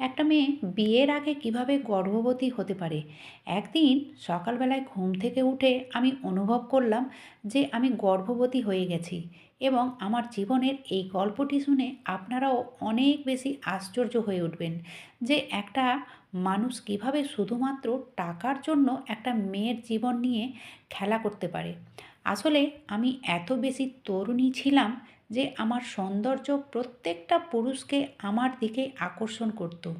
একটা মেয়ে বিয়ের আগে কীভাবে গর্ভবতী হতে পারে? একদিন সকালবেলায় ঘুম থেকে উঠে আমি অনুভব করলাম যে আমি গর্ভবতী হয়ে গেছি এবং আমার জীবনের এই গল্পটি শুনে আপনারাও অনেক বেশি আশ্চর্য হয়ে উঠবেন যে একটা মানুষ কীভাবে শুধুমাত্র টাকার জন্য একটা মেয়ের জীবন নিয়ে খেলা করতে পারে। আসলে আমি এত বেশি তরুণী ছিলাম যে আমার সৌন্দর্য প্রত্যেকটা পুরুষকে আমার দিকে আকর্ষণ করত।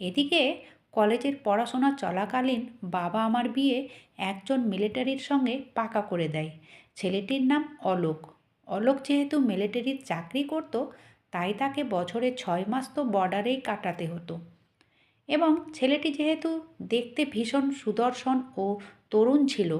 এদিকে কলেজের পড়াশোনা চলাকালীন বাবা আমার বিয়ে একজন মিলিটারির সঙ্গে পাকা করে দেয়। ছেলেটির নাম অলোক। অলোক যেহেতু মিলিটারির চাকরি করত, তাই তাকে বছরে ছয় মাস তো বর্ডারেই কাটাতে হতো। এবং ছেলেটি যেহেতু দেখতে ভীষণ সুদর্শন ও তরুণ ছিল,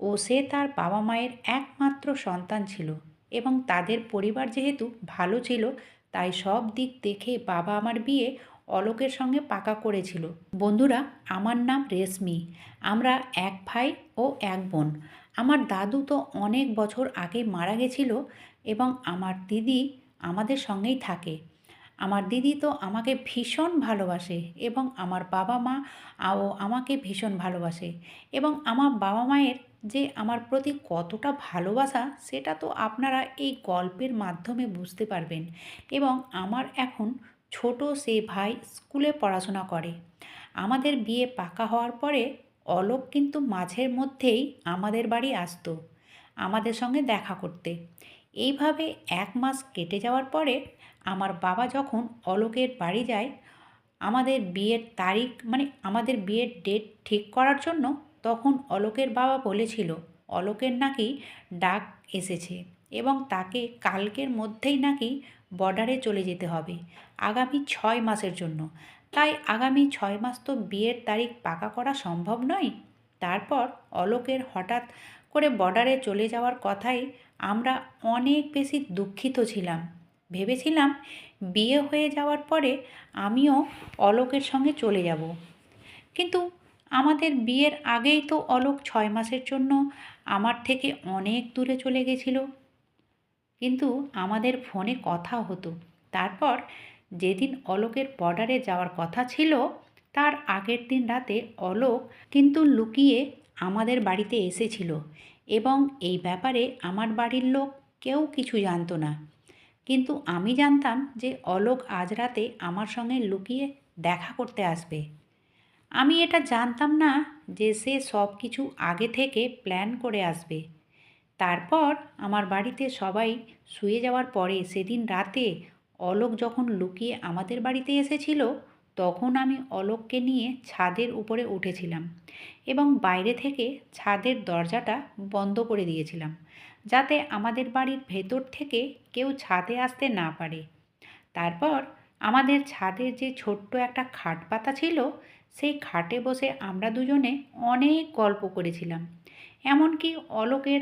ও সে তার বাবা মায়ের একমাত্র সন্তান ছিল। এবং তাদের পরিবার যেহেতু ভালো ছিল, তাই সব দিক দেখে বাবা আমার বিয়ে অলোকের সঙ্গে পাকা করেছিল। বন্ধুরা, আমার নাম রেশমি। আমরা এক ভাই ও এক বোন। আমার দাদু তো অনেক বছর আগে মারা গেছিল এবং আমার দিদি আমাদের সঙ্গেই থাকে। আমার দিদি তো আমাকে ভীষণ ভালোবাসে এবং আমার বাবা মা ও আমাকে ভীষণ ভালোবাসে এবং আমার বাবা মায়ের যে আমার প্রতি কতটা ভালোবাসা, সেটা তো আপনারা এই গল্পের মাধ্যমে বুঝতে পারবেন। এবং আমার এখন ছোট সে ভাই স্কুলে পড়াশোনা করে। আমাদের বিয়ে পাকা হওয়ার পরে অলোক কিন্তু মাঝের মধ্যেই আমাদের বাড়ি আসতো, আমাদের সঙ্গে দেখা করতে। এইভাবে এক মাস কেটে যাওয়ার পরে আমার বাবা যখন অলোকের বাড়ি যায়, আমাদের বিয়ের তারিখ মানে আমাদের বিয়ের ডেট ঠিক করার জন্য তখন অলোকের বাবা বলেছিল, অলোকের নাকি ডাক এসেছে এবং তাকে কালকের মধ্যেই নাকি বর্ডারে চলে যেতে হবে আগামী ছয় মাসের জন্য। তাই আগামী ছয় মাস তো বিয়ের তারিখ পাকা করা সম্ভব নয়। তারপর অলোকের হঠাৎ করে বর্ডারে চলে যাওয়ার কথাই আমরা অনেক বেশি দুঃখিত ছিলাম। ভেবেছিলাম বিয়ে হয়ে যাওয়ার পরে আমিও অলোকের সঙ্গে চলে যাব। কিন্তু আমাদের বিয়ের আগেই তো অলোক ছয় মাসের জন্য আমার থেকে অনেক দূরে চলে গেছিল। কিন্তু আমাদের ফোনে কথা হতো। তারপর যেদিন অলোকের বর্ডারে যাওয়ার কথা ছিল, তার আগের দিন রাতে অলোক কিন্তু লুকিয়ে আমাদের বাড়িতে এসেছিল এবং এই ব্যাপারে আমার বাড়ির লোক কেউ কিছু জানতো না। কিন্তু আমি জানতাম যে অলোক আজ রাতে আমার সঙ্গে লুকিয়ে দেখা করতে আসবে। আমি এটা জানতাম না যে সে সব কিছু আগে থেকে প্ল্যান করে আসবে। তারপর আমার বাড়িতে সবাই শুয়ে যাওয়ার পরে সেদিন রাতে অলোক যখন লুকিয়ে আমাদের বাড়িতে এসেছিল, তখন আমি অলোককে নিয়ে ছাদের উপরে উঠেছিলাম এবং বাইরে থেকে ছাদের দরজাটা বন্ধ করে দিয়েছিলাম যাতে আমাদের বাড়ির ভেতর থেকে কেউ ছাদে আসতে না পারে। তারপর আমাদের ছাদের যে ছোট্ট একটা খাট পাতা ছিল সেই খাটে বসে আমরা দুজনে অনেক গল্প করেছিলাম। এমনকি অলোকের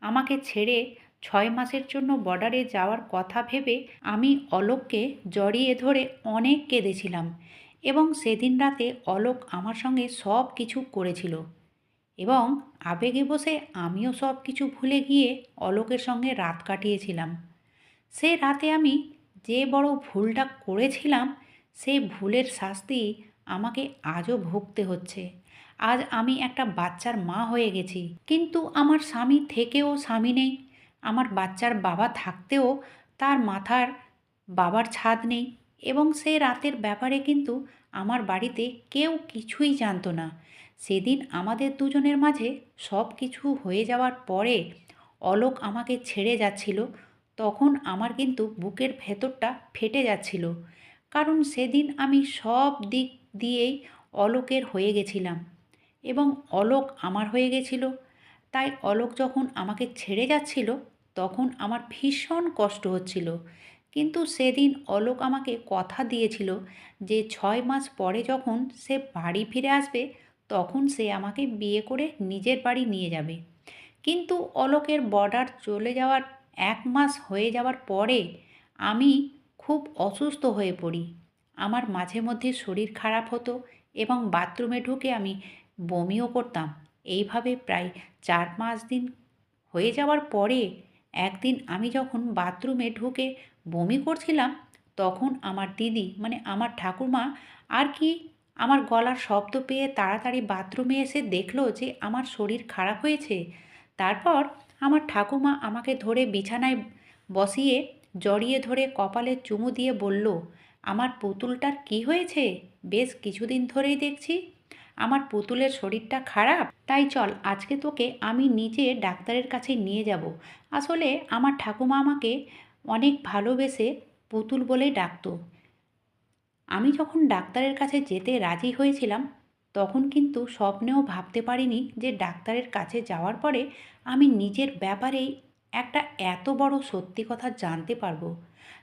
আমাকে ছেড়ে ছয় মাসের জন্য বর্ডারে যাওয়ার কথা ভেবে আমি অলোককে জড়িয়ে ধরে অনেক কেঁদেছিলাম এবং সেদিন রাতে অলোক আমার সঙ্গে সব কিছু করেছিল এবং আবেগে বসে আমিও সব কিছু ভুলে গিয়ে অলোকের সঙ্গে রাত কাটিয়েছিলাম। সে রাতে আমি যে বড় ভুলটা করেছিলাম, সেই ভুলের শাস্তি আমাকে আজও ভুগতে হচ্ছে। আজ আমি একটা বাচ্চার মা হয়ে গেছি। কিন্তু আমার স্বামী থেকেও স্বামী নেই। আমার বাচ্চার বাবা থাকতেও তার মাথার বাবার ছাদ নেই এবং সে রাতের ব্যাপারে কিন্তু আমার বাড়িতে কেউ কিছুই জানতো না। সেদিন আমাদের দুজনের মাঝে সব কিছু হয়ে যাওয়ার পরে অলোক আমাকে ছেড়ে যাচ্ছিল। তখন আমার কিন্তু বুকের ভেতরটা ফেটে যাচ্ছিল। কারণ সেদিন আমি সব দিক দিয়েই অলোকের হয়ে গেছিলাম। এবং অলোক আমার হয়ে গেছিল। তাই অলোক যখন আমাকে ছেড়ে যাচ্ছিল, তখন আমার ভীষণ কষ্ট হচ্ছিল। কিন্তু সেদিন অলোক আমাকে কথা দিয়েছিল যে ছয় মাস পরে যখন সে বাড়ি ফিরে আসবে, তখন সে আমাকে বিয়ে করে নিজের বাড়ি নিয়ে যাবে। কিন্তু অলোকের বর্ডার চলে যাওয়ার এক মাস হয়ে যাওয়ার পরে আমি খুব অসুস্থ হয়ে পড়ি। আমার মাঝে মধ্যে শরীর খারাপ হতো এবং বাথরুমে ঢুকে আমি বমিও করতাম। এইভাবে প্রায় চার পাঁচ দিন হয়ে যাওয়ার পরে একদিন আমি যখন বাথরুমে ঢুকে বমি করছিলাম, তখন আমার দিদি মানে আমার ঠাকুরমা আর কি আমার গলার শব্দ পেয়ে তাড়াতাড়ি বাথরুমে এসে দেখল যে আমার শরীর খারাপ হয়েছে। তারপর আমার ঠাকুমা আমাকে ধরে বিছানায় বসিয়ে জড়িয়ে ধরে কপালে চুমু দিয়ে বলল আমার পুতুলটার কি হয়েছে? বেশ কিছুদিন ধরেই দেখছি। আমার পুতুলের শরীরটা খারাপ। তাই চল, আজকে তোকে আমি নিজে ডাক্তারের কাছে নিয়ে যাব। আসলে আমার ঠাকুমা আমাকে অনেক ভালোবেসে পুতুল বলে ডাকতো। আমি যখন ডাক্তারের কাছে যেতে রাজি হয়েছিলাম, তখন কিন্তু স্বপ্নেও ভাবতে পারিনি যে ডাক্তারের কাছে যাওয়ার পরে আমি নিজের ব্যাপারেই একটা এত বড় সত্যি কথা জানতে পারব।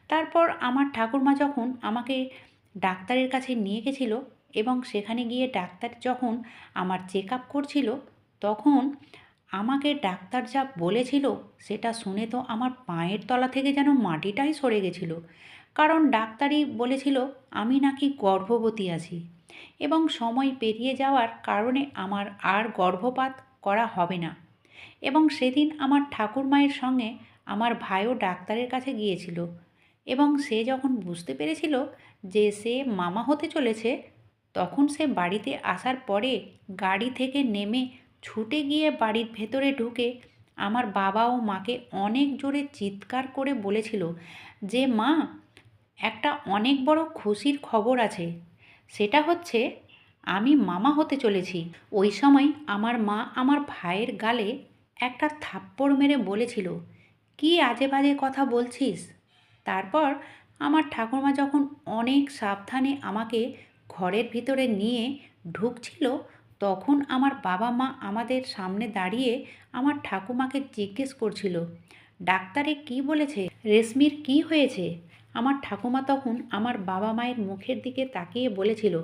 তারপর আমার ঠাকুরমা যখন আমাকে ডাক্তারের কাছে নিয়ে গেছিল এবং সেখানে গিয়ে ডাক্তার যখন আমার চেক আপ করছিল, তখন আমাকে ডাক্তার যা বলেছিল সেটা শুনে তো আমার পায়ের তলা থেকে যেন মাটিটাই সরে গেছিল। কারণ ডাক্তারই বলেছিল, আমি নাকি গর্ভবতী আছি। এবং সময় পেরিয়ে যাওয়ার কারণে আমার আর গর্ভপাত করা হবে না। এবং সেদিন আমার ঠাকুর মায়ের সঙ্গে আমার ভাইও ডাক্তারের কাছে গিয়েছিল এবং সে যখন বুঝতে পেরেছিল যে সে মামা হতে চলেছে, তখন সে বাড়িতে আসার পরে গাড়ি থেকে নেমে ছুটে গিয়ে বাড়ির ভেতরে ঢুকে আমার বাবা ও মাকে অনেক জোরে চিৎকার করে বলেছিল যে, মা, একটা অনেক বড় খুশির খবর আছে। সেটা হচ্ছে আমি মামা হতে চলেছি। ওই সময় আমার মা আমার ভাইয়ের গালে একটা থাপ্পড় মেরে বলেছিল, কি আজে বাজে কথা বলছিস? তারপর আমার ঠাকুরমা যখন অনেক সাবধানে আমাকে ঘরের ভিতরে নিয়ে ঢুকছিল, তখন আমার বাবা মা আমাদের সামনে দাঁড়িয়ে আমার ঠাকুমাকে জিজ্ঞেস করছিল, ডাক্তারে কি বলেছে? রেশমির কি হয়েছে? আমার ঠাকুমা তখন আমার বাবা মায়ের মুখের দিকে তাকিয়ে বলেছিল,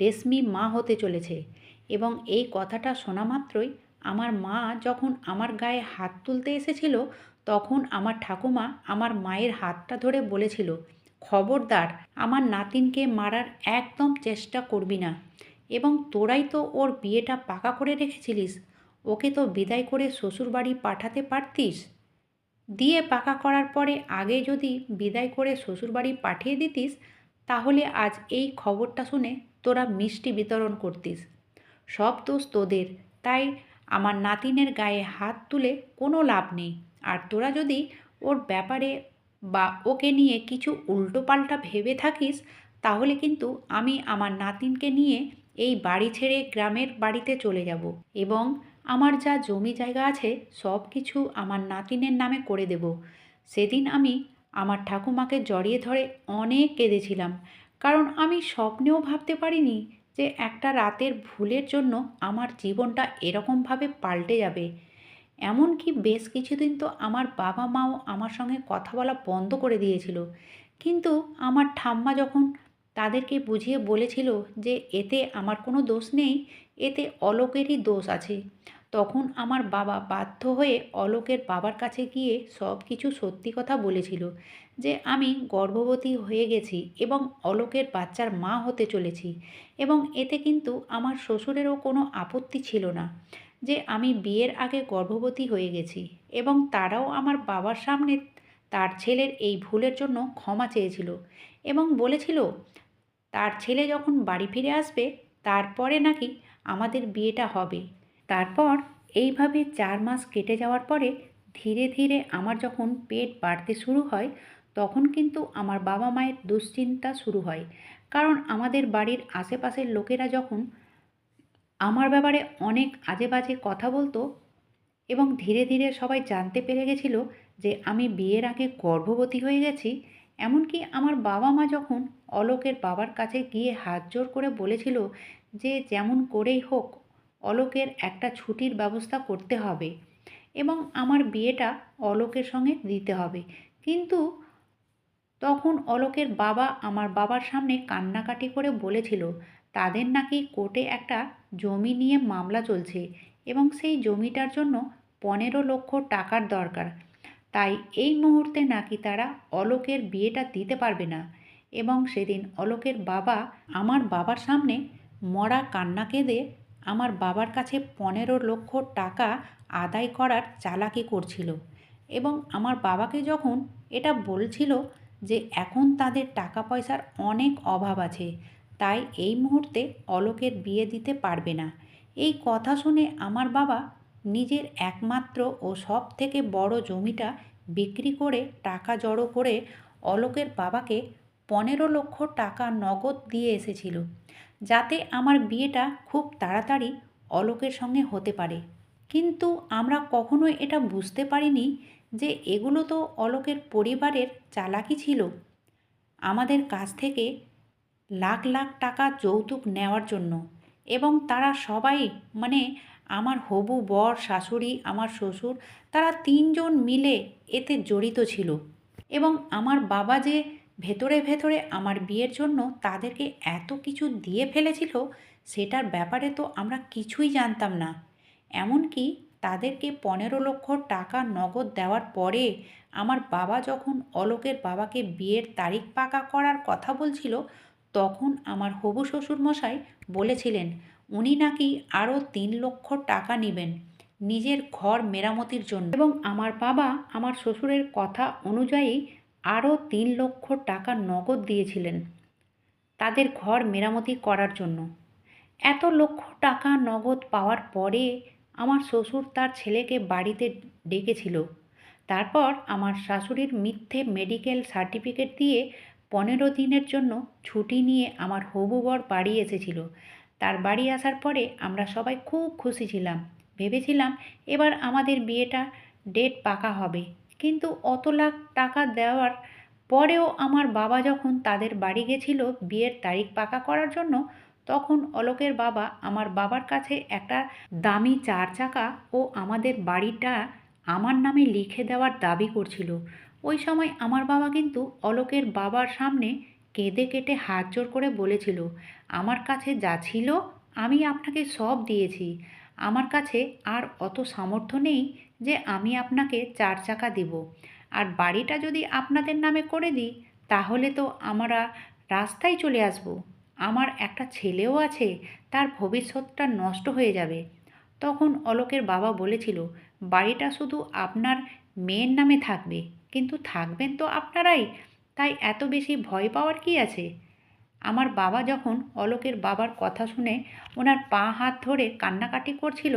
রেশমি মা হতে চলেছে। এবং এই কথাটা শোনা মাত্রই আমার মা যখন আমার গায়ে হাত তুলতে এসেছিল, তখন আমার ঠাকুমা আমার মায়ের হাতটা ধরে বলেছিল, খবরদার, আমার নাতিনকে মারার একদম চেষ্টা করবি না। এবং তোরাই তো ওর বিয়েটা পাকা করে রেখেছিলিস। ওকে তো বিদায় করে শ্বশুরবাড়ি পাঠাতে পারতিস। দিয়ে পাকা করার পরে আগে যদি বিদায় করে শ্বশুরবাড়ি পাঠিয়ে দিতিস, তাহলে আজ এই খবরটা শুনে তোরা মিষ্টি বিতরণ করতিস। সব দোষ তোদের। তাই আমার নাতিনের গায়ে হাত তুলে কোনো লাভ নেই। আর তোরা যদি ওর ব্যাপারে বা ওকে নিয়ে কিছু উল্টোপাল্টা ভেবে থাকিস, তাহলে কিন্তু আমি আমার নাতিনকে নিয়ে এই বাড়ি ছেড়ে গ্রামের বাড়িতে চলে যাব এবং আমার যা জমি জায়গা আছে সব কিছু আমার নাতিনের নামে করে দেব। সেদিন আমি আমার ঠাকুমাকে জড়িয়ে ধরে অনেক কেঁদেছিলাম, কারণ আমি স্বপ্নেও ভাবতে পারিনি যে একটা রাতের ভুলের জন্য আমার জীবনটা এরকমভাবে পাল্টে যাবে। এমনকি বেশ কিছুদিন তো আমার বাবা মাও আমার সঙ্গে কথা বলা বন্ধ করে দিয়েছিল। কিন্তু আমার ঠাম্মা যখন তাদেরকে বুঝিয়ে বলেছিল যে এতে আমার কোনো দোষ নেই, এতে অলোকেরই দোষ আছে। তখন আমার বাবা বাধ্য হয়ে অলোকের বাবার কাছে গিয়ে সব কিছু সত্যি কথা বলেছিল, যে আমি গর্ভবতী হয়ে গেছি এবং অলোকের বাচ্চার মা হতে চলেছি এবং এতে কিন্তু আমার শ্বশুরেরও কোনো আপত্তি ছিল না, যে আমি বিয়ের আগে গর্ভবতী হয়ে গেছি এবং তারাও আমার বাবার সামনে তার ছেলের এই ভুলের জন্য ক্ষমা চেয়েছিল এবং বলেছিল, তার ছেলে যখন বাড়ি ফিরে আসবে, তারপরে নাকি আমাদের বিয়েটা হবে। তারপর এইভাবে চার মাস কেটে যাওয়ার পরে ধীরে ধীরে আমার যখন পেট বাড়তে শুরু হয়, তখন কিন্তু আমার বাবা মায়ের দুশ্চিন্তা শুরু হয়। কারণ আমাদের বাড়ির আশেপাশের লোকেরা যখন আমার ব্যাপারে অনেক আজে বাজে কথা বলতো এবং ধীরে ধীরে সবাই জানতে পেরে গেছিল যে আমি বিয়ের আগে গর্ভবতী হয়ে গেছি, এমনকি আমার বাবা মা যখন অলোকের বাবার কাছে গিয়ে হাত জোর করে বলেছিল যে যেমন করেই হোক অলোকের একটা ছুটির ব্যবস্থা করতে হবে এবং আমার বিয়েটা অলোকের সঙ্গে দিতে হবে। কিন্তু তখন অলোকের বাবা আমার বাবার সামনে কান্নাকাটি করে বলেছিল, তাদের নাকি কোর্টে একটা জমি নিয়ে মামলা চলছে এবং সেই জমিটার জন্য পনেরো লক্ষ টাকার দরকার। তাই এই মুহূর্তে নাকি তারা অলোকের বিয়েটা দিতে পারবে না। এবং সেদিন অলোকের বাবা আমার বাবার সামনে মরা কান্না কেঁদে আমার বাবার কাছে পনেরো লক্ষ টাকা আদায় করার চালাকি করছিল এবং আমার বাবাকে যখন এটা বলছিল যে এখন তাদের টাকা পয়সার অনেক অভাব আছে, তাই এই মুহূর্তে অলোকের বিয়ে দিতে পারবে না। এই কথা শুনে আমার বাবা নিজের একমাত্র ও সব থেকে বড় জমিটা বিক্রি করে টাকা জড়ো করে অলোকের বাবাকে পনেরো লক্ষ টাকা নগদ দিয়ে এসেছিল। যাতে আমার বিয়েটা খুব তাড়াতাড়ি অলোকের সঙ্গে হতে পারে। কিন্তু আমরা কখনোই এটা বুঝতে পারিনি যে এগুলো তো অলোকের পরিবারের চালাকি ছিল। আমাদের কাছ থেকে লাখ লাখ টাকা যৌতুক নেওয়ার জন্য এবং তারা সবাই মানে আমার হবু বর, শাশুড়ি, আমার শ্বশুর, তারা তিনজন মিলে এতে জড়িত ছিল। এবং আমার বাবা যে ভেতরে ভেতরে আমার বিয়ের জন্য তাদেরকে এত কিছু দিয়ে ফেলেছিল, সেটার ব্যাপারে তো আমরা কিছুই জানতাম না। এমনকি তাদেরকে পনেরো লক্ষ টাকা নগদ দেওয়ার পরে আমার বাবা যখন অলোকের বাবাকে বিয়ের তারিখ পাকা করার কথা বলছিল, তখন আমার হবু শ্বশুরমশাই বলেছিলেন, উনি নাকি আরও তিন লক্ষ টাকা নেবেন নিজের ঘর মেরামতির জন্য। এবং আমার বাবা আমার শ্বশুরের কথা অনুযায়ী আরও তিন লক্ষ টাকা নগদ দিয়েছিলেন তাদের ঘর মেরামতি করার জন্য। এত লক্ষ টাকা নগদ পাওয়ার পরে আমার শ্বশুর তার ছেলেকে বাড়িতে ডেকেছিল। তারপর আমার শাশুড়ির মিথ্যে মেডিকেল সার্টিফিকেট দিয়ে পনেরো দিনের জন্য ছুটি নিয়ে আমার হবু বর বাড়ি এসেছিল। তার বাড়ি আসার পরে আমরা সবাই খুব খুশি ছিলাম। ভেবেছিলাম এবার আমাদের বিয়েটা ডেট পাকা হবে। কিন্তু অত লাখ টাকা দেওয়ার পরেও আমার বাবা যখন তাদের বাড়ি গেছিল বিয়ের তারিখ পাকা করার জন্য, তখন অলোকের বাবা আমার বাবার কাছে একটা দামি চার চাকা ও আমাদের বাড়িটা আমার নামে লিখে দেওয়ার দাবি করছিল। ওই সময় আমার বাবা কিন্তু অলোকের বাবার সামনে কেঁদে কেটে হাত জোর করে বলেছিল, আমার কাছে যা ছিল আমি আপনাকে সব দিয়েছি। আমার কাছে আর অত সামর্থ্য নেই যে আমি আপনাকে চার চাকা দেব। আর বাড়িটা যদি আপনাদের নামে করে দিই, তাহলে তো আমরা রাস্তায় চলে আসব। আমার একটা ছেলেও আছে, তার ভবিষ্যৎটা নষ্ট হয়ে যাবে। তখন অলোকের বাবা বলেছিল, বাড়িটা শুধু আপনার মেয়ের নামে থাকবে, কিন্তু থাকবেন তো আপনারাই, তাই এত বেশি ভয় পাওয়ার কি আছে? আমার বাবা যখন অলোকের বাবার কথা শুনে ওনার পা হাত ধরে কান্নাকাটি করছিল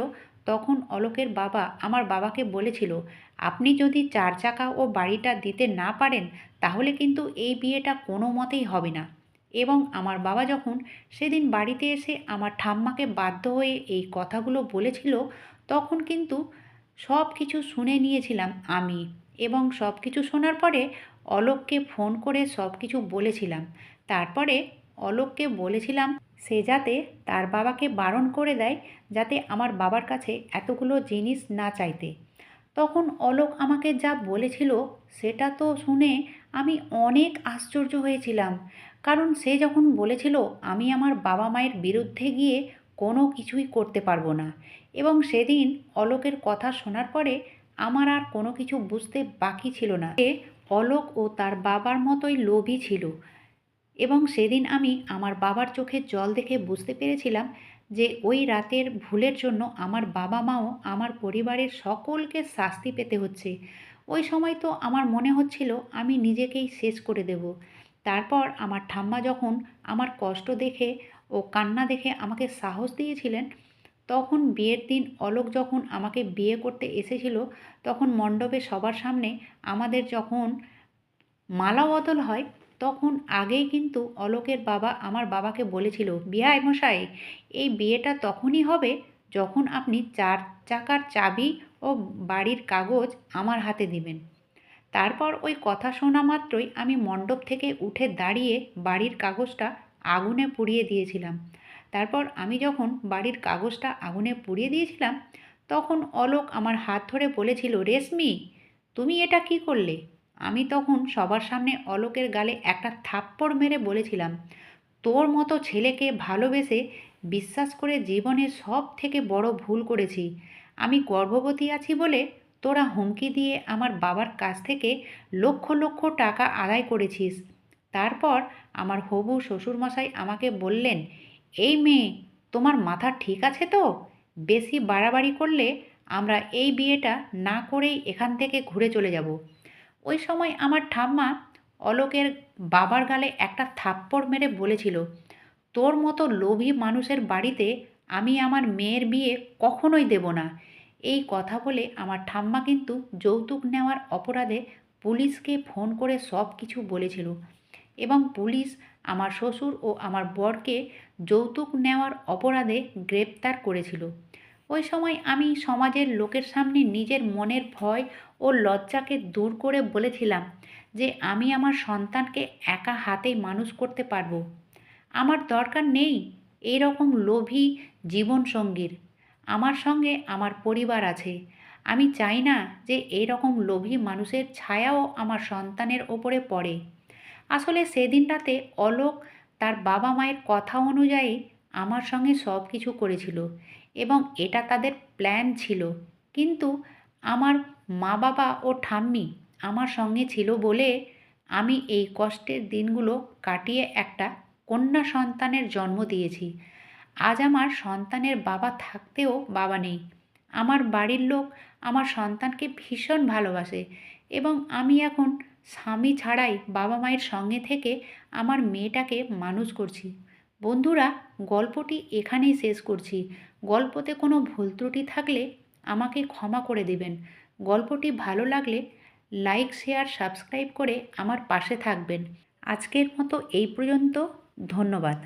তখন অলোকের বাবা আমার বাবাকে বলেছিল, আপনি যদি চার চাকা ও বাড়িটা দিতে না পারেন, তাহলে কিন্তু এই বিয়েটা কোনো মতেই হবে না। এবং আমার বাবা যখন সেদিন বাড়িতে এসে আমার ঠাম্মাকে বাধ্য হয়ে এই কথাগুলো বলেছিল, তখন কিন্তু সব কিছু শুনে নিয়েছিলাম আমি এবং সব কিছু শোনার পরে অলোককে ফোন করে সব কিছু বলেছিলাম। তারপরে অলোককে বলেছিলাম সে যাতে তার বাবাকে বারণ করে দেয় যাতে আমার বাবার কাছে এতগুলো জিনিস না চাইতে। তখন অলোক আমাকে যা বলেছিল সেটা তো শুনে আমি অনেক আশ্চর্য হয়েছিলাম। কারণ সে যখন বলেছিল আমি আমার বাবা মায়ের বিরুদ্ধে গিয়ে কোনো কিছুই করতে পারব না এবং সেদিন অলোকের কথা শোনার পরে আমার আর কোনো কিছু বুঝতে বাকি ছিল না। অলোক ও তার বাবার মতোই লোভী ছিল। এবং সেদিন আমি আমার বাবার চোখে জল দেখে বুঝতে পেরেছিলাম যে ওই রাতের ভুলের জন্য আমার বাবা মাও আমার পরিবারের সকলকে শাস্তি পেতে হচ্ছে। ওই সময় তো আমার মনে হচ্ছিল আমি নিজেকেই শেষ করে দেব। তারপর আমার ঠাম্মা যখন আমার কষ্ট দেখে ও কান্না দেখে আমাকে সাহস দিয়েছিলেন, তখন বিয়ের দিন অলোক যখন আমাকে বিয়ে করতে এসেছিল, তখন মণ্ডপে সবার সামনে আমাদের যখন মালা বদল হয় তখন আগেই কিন্তু অলোকের বাবা আমার বাবাকে বলেছিল বিয়াই মশাই, এই বিয়েটা তখনই হবে যখন আপনি চার চাকার চাবি ও বাড়ির কাগজ আমার হাতে দিবেন তারপর ওই কথা শোনা মাত্রই আমি মণ্ডপ থেকে উঠে দাঁড়িয়ে বাড়ির কাগজটা আগুনে পুড়িয়ে দিয়েছিলাম। তারপর আমি যখন বাড়ির কাগজটা আগুনে পুড়িয়ে দিয়েছিলাম, তখন অলোক আমার হাত ধরে বলেছিল, রেশমি, তুমি এটা কি করলে? আমি তখন সবার সামনে অলোকের গালে একটা থাপ্পড় মেরে বলেছিলাম, তোর মতো ছেলেকে ভালোবেসে বিশ্বাস করে জীবনে সব থেকে বড় ভুল করেছি। আমি গর্ভবতী আছি বলে তোরা হুমকি দিয়ে আমার বাবার কাছ থেকে লক্ষ লক্ষ টাকা আদায় করেছিস। তারপর আমার হবু শ্বশুরমশাই আমাকে বললেন, এই মেয়ে, তোমার মাথা ঠিক আছে তো? বেশি বাড়াবাড়ি করলে আমরা এই বিয়েটা না করেই এখান থেকে ঘুরে চলে যাব। ওই সময় আমার ঠাম্মা অলোকের বাবার গালে একটা থাপ্পড় মেরে বলেছিল, তোর মতো লোভী মানুষের বাড়িতে আমি আমার মেয়ের বিয়ে কখনোই দেব না। এই কথা বলে আমার ঠাম্মা কিন্তু যৌতুক নেওয়ার অপরাধে পুলিশকে ফোন করে সব কিছু বলেছিল এবং পুলিশ আমার শ্বশুর ও আমার বরকে যৌতুক নেওয়ার অপরাধে গ্রেপ্তার করেছিল। ওই সময় আমি সমাজের লোকের সামনে নিজের মনের ভয় ও লজ্জাকে দূর করে বলেছিলাম যে আমি আমার সন্তানকে একা হাতেই মানুষ করতে পারব। আমার দরকার নেই এই রকম লোভী জীবনসঙ্গীর। আমার সঙ্গে আমার পরিবার আছে। আমি চাই না যে এই রকম লোভী মানুষের ছায়াও আমার সন্তানের ওপরে পড়ে। আসলে সেদিন রাতে অলোক তার বাবা মায়ের কথা অনুযায়ী আমার সঙ্গে সব কিছু করেছিল এবং এটা তাদের প্ল্যান ছিল। কিন্তু আমার মা বাবা ও ঠাম্মি আমার সঙ্গে ছিল বলে আমি এই কষ্টের দিনগুলো কাটিয়ে একটা কন্যা সন্তানের জন্ম দিয়েছি। আজ আমার সন্তানের বাবা থাকতেও বাবা নেই। আমার বাড়ির লোক আমার সন্তানকে ভীষণ ভালোবাসে এবং আমি এখন স্বামী ছাড়াই বাবা মায়ের সঙ্গে থেকে আমার মেয়েটাকে মানুষ করছি। বন্ধুরা, গল্পটি এখানেই শেষ করছি। গল্পতে কোনো ভুল ত্রুটি থাকলে আমাকে ক্ষমা করে দেবেন। গল্পটি ভালো লাগলে লাইক, শেয়ার, সাবস্ক্রাইব করে আমার পাশে থাকবেন। আজকের মতো এই পর্যন্ত। ধন্যবাদ।